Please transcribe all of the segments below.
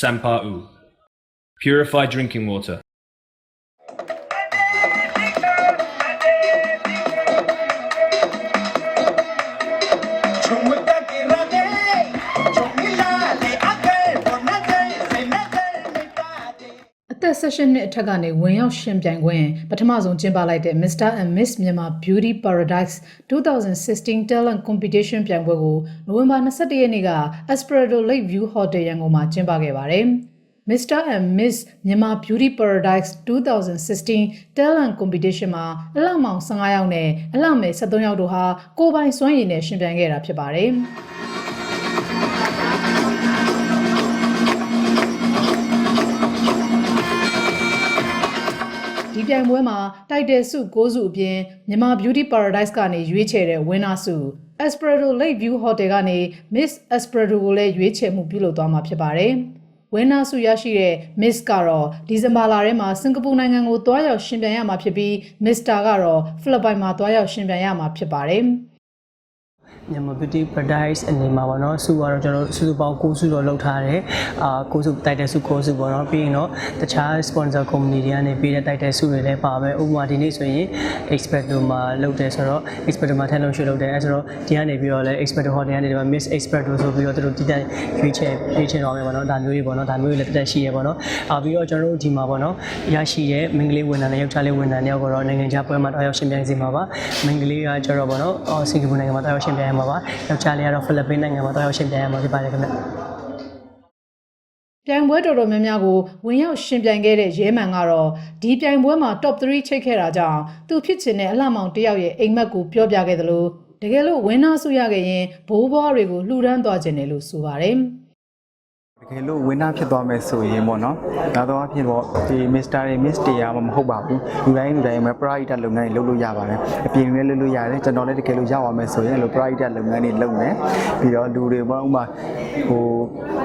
Sampa'u. Purified drinking water. သက်16နှစ်အထက်ကနေဝင်ရောက်ရှင်ပြိုင်ခွင့်ပထမဆုံးကျင်းပလိုက်တဲ့ Mr. and Miss Myanmar Beauty Paradise 2016 Talent Competition ပြိုင်ပွဲကိုနိုဝင်ဘာ21ရက်နေ့က Esperado Lake View Hotel ရန်ကုန်မှာကျင်းပခဲ့ပါတယ်။ Mr. and Miss Myanmar Beauty Paradise 2016 Talent Competition မှာအလှမောင်15ယောက်နဲ့အလှမယ်73ယောက်တို့ဟာကိုယ်ပိုင်စွမ်းရည်နဲ့ရှင်ပြိုင်ခဲ့တာဖြစ်ပါတယ်။ ပြိုင်ပွဲမှာတိုက်တယ်စု6စုအပြင်မြန်မာ Beauty Paradise ကနေရွေးချယ်တဲ့ winner စု Esperado Lake View Hotel ကနေ Miss Esperado ကိုလည်းရွေးချယ်မှုပြုလုပ်သွားမှာဖြစ်ပါတယ်။ winner စုရရှိတဲ့ Miss ကတော့ဒီဇင်ဘာလထဲမှာစင်ကာပူနိုင်ငံကိုတွားရောက်ရှင်ပြိုင်ရမှာဖြစ်ပြီး Mr ကတော့ဖိလစ်ပိုင်မှာတွားရောက်ရှင်ပြိုင်ရမှာဖြစ်ပါတယ်။ မြန်မာ beauty paradise အနေမှာပေါ့နော်စုကတော့ကျွန်တော်တို့စုစုပေါင်း9စုတော့လုပ်ထားတယ်အာ9စုတိုက်တဲ့စု9စုပေါ့နော်ပြီးရင်တော့တခြား sponsor company တွေကနေပေးတဲ့တိုက်တဲ့စုတွေလည်းပါမယ်ဥပမာဒီနေ့ဆိုရင် expert တို့မှာလုပ်တယ်ဆိုတော့ expert တို့မှာထက်လုံးရွှေလုပ်တယ်အဲဆိုတော့ဒီကနေပြီးတော့လည်း expert hotel ကနေဒီမှာ miss expert တို့ဆိုပြီးတော့သူတို့တည်တဲ့ရွေးချယ်ရွေးချယ်တော့မယ်ပေါ့နော်ဒါမျိုးတွေပေါ့နော်ဒါမျိုးတွေလည်းတက်တက်ရှိရပေါ့နော်အာပြီးတော့ကျွန်တော်တို့ဒီမှာပေါ့နော်ရရှိတဲ့မင်္ဂလေးဝန်ထမ်းနဲ့ယောက်ျားလေးဝန်ထမ်းတွေကတော့နိုင်ငံခြားပွဲမှာတော့ရောက်ရှင်ပြိုင်စီမှာပါမင်္ဂလေးကကျတော့ပေါ့နော်အော်စင်ကာပူနိုင်ငံမှာတော့ရောက်ရှင်ပြိုင်ရမှာပါယောက်ျားလေးကတော့ဖိလစ်ပိုင်နိုင်ငံမှာတော့ရောက်ရှင်ပြိုင်ရမှာဖြစ်ပါတယ်ခင်ဗျပြိုင်ပွဲတော်တော်များများကိုဝင်ရောက်ရှင်ပြိုင်ခဲ့တဲ့ရဲမှန်ကတော့ဒီပြိုင်ပွဲမှာ top 3ချိတ်ခဲ့တာကြောင့်သူဖြစ်ချင်တဲ့အလှမောင်တစ်ယောက်ရဲ့အိမ်မက်ကိုပြောပြခဲ့တယ်လို့တကယ်လို့ဝင်းနာဆုရခဲ့ရင်ဘိုးဘွားတွေကိုလှူဒန်းသွားခြင်းတယ်လို့ဆိုပါတယ်။ တကယ်လို့ဝင်းနာဖြစ်သွားမယ်ဆိုရင်ပေါ့နော်။ဒါတော့အဖြစ်ပေါ့ဒီ Mr. တွေ Miss တွေရမှာမဟုတ်ပါဘူး။လူတိုင်းလူတိုင်းမှာ private လုပ်ငန်းတွေလုပ်လို့ရပါတယ်။အပြင်လည်းလုပ်လို့ရတယ်။ကျွန်တော်လည်းတကယ်လို့ရအောင်မယ်ဆိုရင်အဲ့လို private လုပ်ငန်းတွေလုပ်မယ်။ပြီးတော့လူတွေပေါ့ဥမာဟို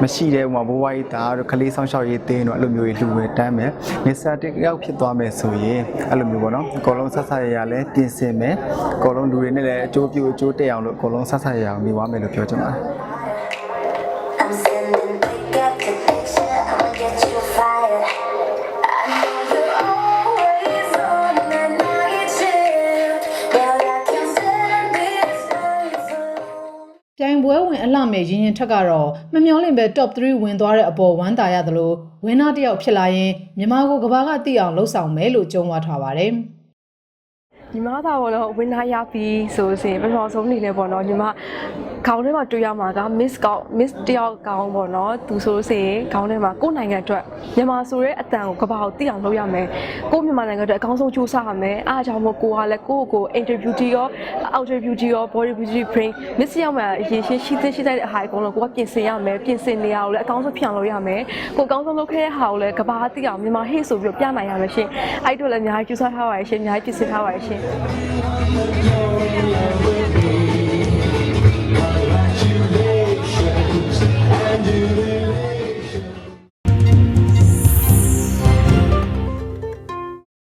မရှိတဲ့ဥမာဘိုးဘွားကြီးသားတို့ကလေးဆောင်ရှောက်ရေးတင်းတို့အဲ့လိုမျိုးတွေလူတွေတန်းမယ်။ Mr. တယောက်ဖြစ်သွားမယ်ဆိုရင်အဲ့လိုမျိုးပေါ့နော်။အကုန်လုံးဆက်ဆက်ရရလဲပြင်ဆင်မယ်။အကုန်လုံးလူတွေနဲ့လည်းအကျိုးပြုအကျိုးတက်အောင်လို့အကုန်လုံးဆက်ဆက်ရရအောင်နေသွားမယ်လို့ပြောချင်ပါတယ်။ I'm sending အလှမဲ့ရင်ရင်ထက်ကတော့မမျောလင့်ပဲ top 3ဝင်သွားတဲ့အပေါ်ဝမ်းသာရသလိုဝင်းနာတစ်ယောက်ဖြစ်လာရင်မြန်မာကိုကဘာကသိအောင်လှုပ်ဆောင်မယ်လို့ကြုံဝါထားပါတယ်။ညီမသာပေါ့နော်ဝင်းနာရပြီဆိုရင်ပထမဆုံးအနေနဲ့ပေါ့နော်ညီမ ခေါင်းထဲမှာတွေ့ရမှာက miss ကောင်း miss တယောက်ကောင်းပေါ့နော်သူဆိုလို့ရှိရင်ခေါင်းထဲမှာကိုယ့်နိုင်ငံအတွက်မြန်မာဆိုတဲ့အတန်ကိုကဘာကိုသိအောင်လုပ်ရမယ်ကိုယ့်မြန်မာနိုင်ငံအတွက်အကောင်းဆုံးကြိုးစားရမယ်အားကြောင့်မို့ကိုကလည်းကိုယ့်ကိုယ် interview တီရော outer beauty ရော body beauty brain miss ရောက်မှာအရင်ရှင်းရှိသရှိတဲ့အဟာအကုန်လုံးကိုကပြင်ဆင်ရမယ်ပြင်ဆင်နေရအောင်လည်းအကောင်းဆုံးဖြစ်အောင်လုပ်ရမယ်ကိုအကောင်းဆုံးလုပ်ခဲ့တဲ့ဟာကိုလည်းကဘာသိအောင်မြန်မာဟေ့ဆိုပြီးတော့ပြနိုင်ရမယ်ရှင်အဲ့တို့လည်းအများကြီးကြိုးစားထားပါရဲ့ရှင်အများကြီးပြင်ဆင်ထားပါရဲ့ရှင် Thank